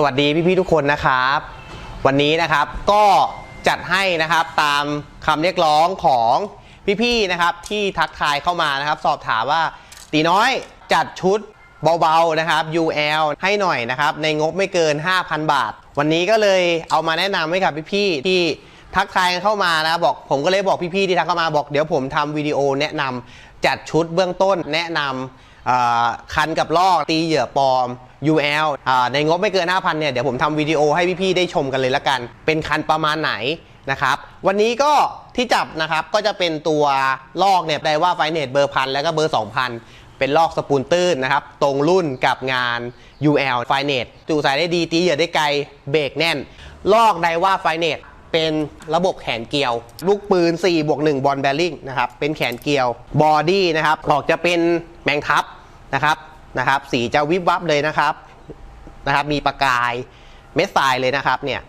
สวัสดีพี่ๆทุกคนนะครับ วันนี้นะครับก็จัดให้นะครับตามคำเรียกร้องของพี่ๆนะครับที่ทักทายเข้ามานะครับ สอบถามว่าตีน้อยจัดชุดเบาๆนะครับ UL ให้หน่อยนะครับ ในงบไม่เกิน 5,000 บาท วันนี้ก็เลยเอามาแนะนำให้กับพี่ๆที่ ทักทายกันเข้ามานะบอกผมก็เลยบอกพี่ๆที่ทักเข้ามาบอกเดี๋ยวผมทำวิดีโอแนะนำจัดชุดเบื้องต้นแนะนำเอ่อคันกับลอกตีเหยื่อปลอม UL อ่าในงบไม่เกิน 5,000เนี่ยเดี๋ยวผมทำวิดีโอให้พี่ๆได้ชมกันเลยละกัน เป็นคันประมาณไหนนะครับ วันนี้ก็ที่จับนะครับก็จะเป็นตัวลอกเนี่ยได้ว่าไฟเนตเบอร์พันแล้วก็เบอร์ 2,000 เป็นลอกสปูลตื้นนะครับ ตรงรุ่นกับงาน UL ไฟเนตจูสายได้ดีตีเหยื่อได้ไกลเบรกแน่น ลอกไดว่าไฟเนต เป็นระบบแขนเกลียว ลูกปืน4บวก1บอลแบริ่งนะครับเป็นแขนเกลียวบอดี้นะครับออกจะเป็นแมงทับนะครับนะครับสีจะวิบวับเลยนะครับนะครับ มีประกายเม็ดทรายเลยนะครับเนี่ย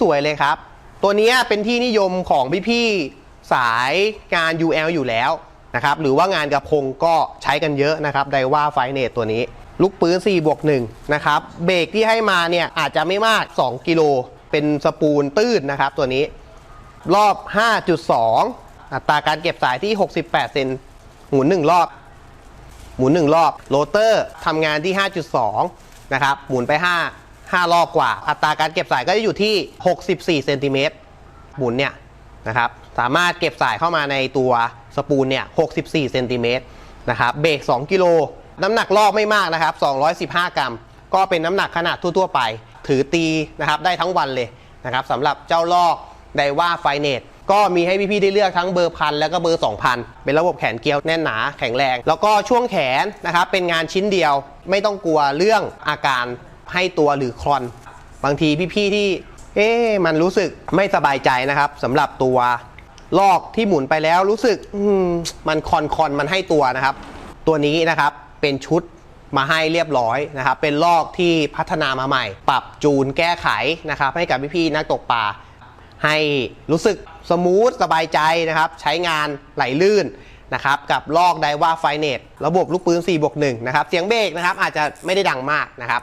สวยๆเลยครับ ตัวนี้เป็นที่นิยมของพี่ๆสายงาน UL อยู่แล้วนะครับหรือว่างานกระพงก็ใช้กันเยอะนะครับไดว่าไฟเนตตัวนี้ ลูกปืน4บวก1นะครับเบรกที่ให้มาเนี่ยอาจจะไม่มาก 2 กิโล เป็นสปูลตื้นนะครับ ตัวนี้รอบ 5.2 อัตราการเก็บสายที่ 68 เซนหมุน 1 รอบ หมุน 1 รอบ โรเตอร์ทำงานที่ 5.2 นะครับ หมุนไป 5 5 รอบกว่า อัตราการเก็บสายก็จะอยู่ที่ 64 เซนติเมตร หมุนเนี่ยนะครับ สามารถเก็บสายเข้ามาในตัวสปูลเนี่ย 64 เซนติเมตรนะครับ เบรก 2 กิโล น้ำหนักรอบไม่มากนะครับ 215 กรัม ก็เป็นน้ำหนักขนาดทั่ว ๆ ไป ถือตีนะครับได้ทั้งวันเลยนะครับสำหรับเจ้าลอกไดว่าไฟเนตก็มีให้พี่ๆได้เลือกทั้งเบอร์พันแล้วก็เบอร์ 2,000 เป็นระบบแขนเกลียวแน่นหนาแข็งแรง แล้วก็ช่วงแขนนะครับเป็นงานชิ้นเดียวไม่ต้องกลัวเรื่องอาการให้ตัวหรือคลอน บางทีพี่ๆที่เอ๊มันรู้สึกไม่สบายใจนะครับสำหรับตัวลอกที่หมุนไปแล้วรู้สึกมมันคอนคอนมันให้ตัวนะครับ ตัวนี้นะครับเป็นชุด มาให้เรียบร้อยนะครับ เป็นลอกที่พัฒนามาใหม่ ปรับจูนแก้ไขนะครับให้กับพี่ๆนักตกปลาให้รู้สึกสมูทสบายใจนะครับ ใช้งานไหลลื่นนะครับกับลอกไดว่าไฟเนตระบบลูกปืน4บวก1นะครับเสียงเบรกนะครับอาจจะไม่ได้ดังมากนะครับ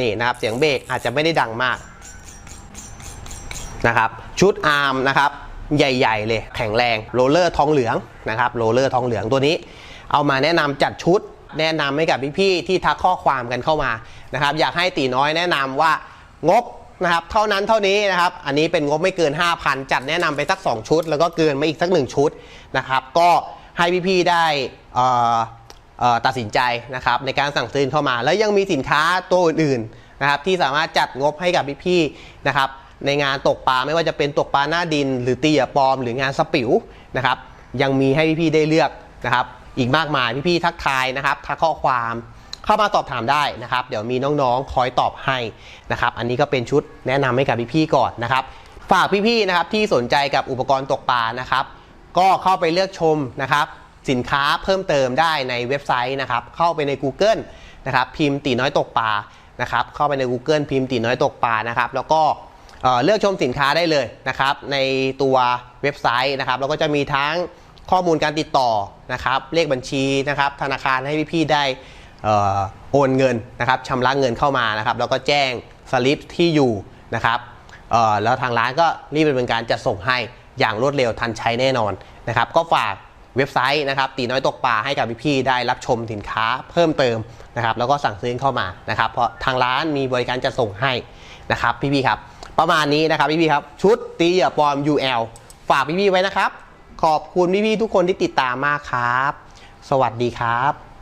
นี่นะครับเสียงเบรกอาจจะไม่ได้ดังมากนะครับชุดอาร์มนะครับใหญ่ๆเลยแข็งแรงโรลเลอร์ทองเหลืองนะครับโรลเลอร์ทองเหลืองตัวนี้ เอามาแนะนำจัดชุด แนะนำให้กับพี่ๆที่ทักข้อความกันเข้ามานะครับ อยากให้ตีน้อยแนะนำว่างบนะครับเท่านั้นเท่านี้นะครับ อันนี้เป็นงบไม่เกิน 5,000 จัดแนะนำไปสัก 2 ชุด แล้วก็เกินมาอีกสัก 1 ชุดนะครับ ก็ให้พี่ๆได้ตัดสินใจนะครับในการสั่งซื้อเข้ามา แล้วยังมีสินค้าตัวอื่นๆนะครับที่สามารถจัดงบให้กับพี่ๆนะครับในงานตกปลาไม่ว่าจะเป็นตกปลาหน้าดิน หรือตีเหยื่อปลอมหรืองานสปิวนะครับยังมีให้พี่ๆได้เลือกนะครับ อีกมากมายพี่ๆทักทายนะครับทักข้อความเข้ามาสอบถามได้นะครับ เดี๋ยวมีน้องๆ คอยตอบให้นะครับ อันนี้ก็เป็นชุดแนะนำให้กับพี่ๆก่อนนะครับ ฝากพี่ๆนะครับที่สนใจกับอุปกรณ์ตกปลานะครับ ก็เข้าไปเลือกชมนะครับสินค้าเพิ่มเติมได้ในเว็บไซต์นะครับ เข้าไปใน Google นะครับพิมพ์ตีน้อยตกปลานะครับ เข้าไปใน Google พิมพ์ตีน้อยตกปลานะครับ แล้วก็เเลือกชมสินค้าได้เลยนะครับ ในตัวเว็บไซต์นะครับ แล้วก็จะมีทั้ง ข้อมูลการติดต่อนะครับเลขบัญชีนะครับธนาคารให้พี่ๆได้อโอนเงินนะครับชำระเงินเข้ามานะครับแล้วก็แจ้งสลิปที่อยู่นะครับแล้วทางร้านก็รีบดำเนินการจัดส่งให้อย่างรวดเร็วทันใช้แน่นอนนะครับก็ฝากเว็บไซต์นะครับตีน้อยตกปลาให้กับพี่ๆได้รับชมสินค้าเพิ่มเติมนะครับแล้วก็สั่งซื้อเข้ามานะครับเพราะทางร้านมีบริการจะส่งให้นะครับพี่ๆครับ ประมาณนี้นะครับพี่ๆครับชุดตีเหยื่อปลอม UL ฝากพี่ๆไว้นะครับ ขอบคุณพี่ๆทุกคนที่ติดตามมากครับ สวัสดีครับ